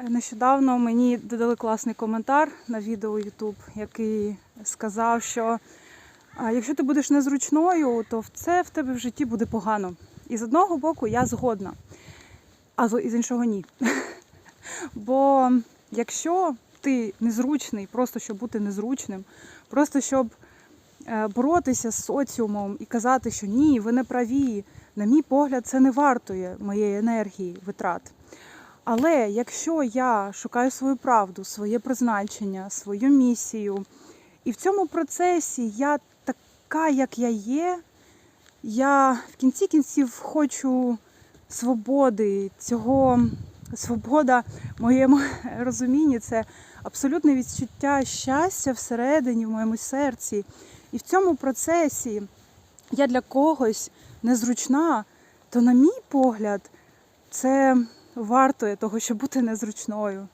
Нещодавно мені додали класний коментар на відео YouTube, який сказав, що якщо ти будеш незручною, то це в тебе в житті буде погано. І з одного боку я згодна, а з іншого ні. Бо якщо ти незручний, просто щоб бути незручним, просто щоб е, боротися з соціумом і казати, що ні, ви не праві, на мій погляд, це не вартує моєї енергії, витрат. Але якщо я шукаю свою правду, своє призначення, свою місію, і в цьому процесі я така, як я є, я в кінці кінців хочу свободи, цього свобода в моєму розумінні це абсолютне відчуття щастя всередині, в моєму серці. І в цьому процесі я для когось незручна, то, на мій погляд, це вартує того, щоб бути незручною.